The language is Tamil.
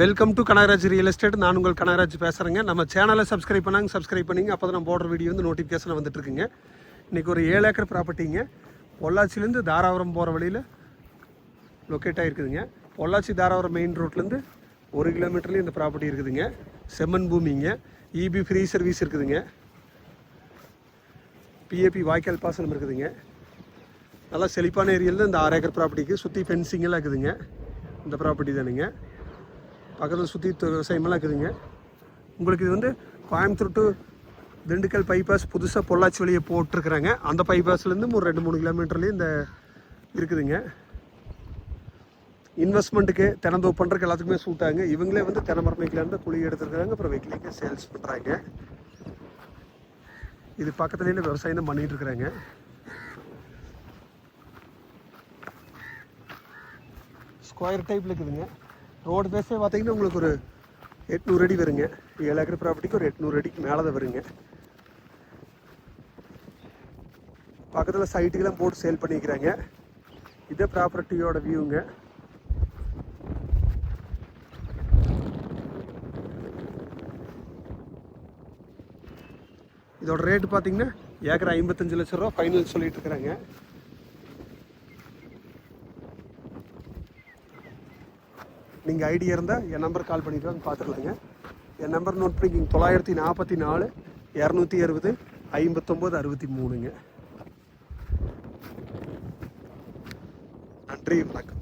Welcome to Kanagaraj real estate நான் உங்கள் கனகராஜ் பேசுகிறேங்க நம்ம சேனலை சப்ஸ்கிரைப் பண்ணாங்க சப்ஸ்கிரைப் பண்ணிங்க. அப்போ தான் நம்ம போடுற வீடியோ வந்து நோட்டிஃபிகேஷன் வந்துட்டுருக்குங்க இன்றைக்கி ஒரு ஏழு ஏக்கர் ப்ராப்பர்ட்டிங்க பொள்ளாச்சிலேருந்து தாராபுரம் போகிற வழியில் லொக்கேட் ஆகிருக்குதுங்க பொள்ளாச்சி தாராபுரம் மெயின் ரோட்லேருந்து ஒரு கிலோமீட்டர்லேயும் இந்த ப்ராப்பர்ட்டி இருக்குதுங்க. செம்மன் பூமிங்க. இபி ஃப்ரீ சர்வீஸ் இருக்குதுங்க. பிஏபி வாய்க்கால் பாசனம் இருக்குதுங்க. நல்லா செழிப்பான ஏரியாவில் இந்த ஆறு ஏக்கர் ப்ராப்பர்ட்டிக்கு சுற்றி ஃபென்சிங்கெல்லாம் இருக்குதுங்க. இந்த ப்ராப்பர்ட்டி தானுங்க. பக்கத்தில் சுற்றி விவசாயமெல்லாம் இருக்குதுங்க உங்களுக்கு இது வந்து கோயம்புத்தூர் டு திண்டுக்கல் பைபாஸ் புதுசாக பொள்ளாச்சி வழியை போட்டிருக்கிறாங்க. அந்த பைபாஸ்லேருந்து ஒரு ரெண்டு மூணு கிலோமீட்டர்லேயும் இந்த இருக்குதுங்க இன்வெஸ்ட்மெண்ட்டுக்கு தினந்தோப்பு பண்ணுறதுக்கு எல்லாத்துக்குமே சூட்டாங்க இவங்களே வந்து தினமரம் வைக்கலான்னு குழி எடுத்துருக்காங்க அப்புறம் வைக்கலிங்க சேல்ஸ் பண்ணுறாங்க இது பக்கத்துலேயே விவசாயம் தான் பண்ணிகிட்டு இருக்கிறாங்க. ஸ்கொயர் டைப்பில் இருக்குதுங்க. ரோடு பேஸே பார்த்தீங்கன்னா உங்களுக்கு ஒரு எட்நூறு அடி வருங்க. ஏழு ஏக்கர் ப்ராப்பர்ட்டிக்கு ஒரு எட்நூறு அடிக்கு மேலே தான் வருங்க. பக்கத்தில் சைட்டுக்கெல்லாம் போட்டு சேல் பண்ணிக்கிறாங்க. இதே ப்ராப்பர்ட்டியோட வியூங்க இதோட ரேட்டு பார்த்தீங்கன்னா ஏக்கர் ஐம்பத்தஞ்சு லட்ச ரூபா ஃபைனல் சொல்லிட்டு இருக்கிறாங்க. நீங்கள் ஐடியா இருந்தால் என் நம்பர் கால் பண்ணிட்டு வாங்க பார்த்துக்கலாங்க என் நம்பர் நோட் பண்ணிக்கிங்க தொள்ளாயிரத்தி நாற்பத்தி நாலு இரநூத்தி அறுபது ஐம்பத்தொம்போது அறுபத்தி மூணுங்க. நன்றி வணக்கம்.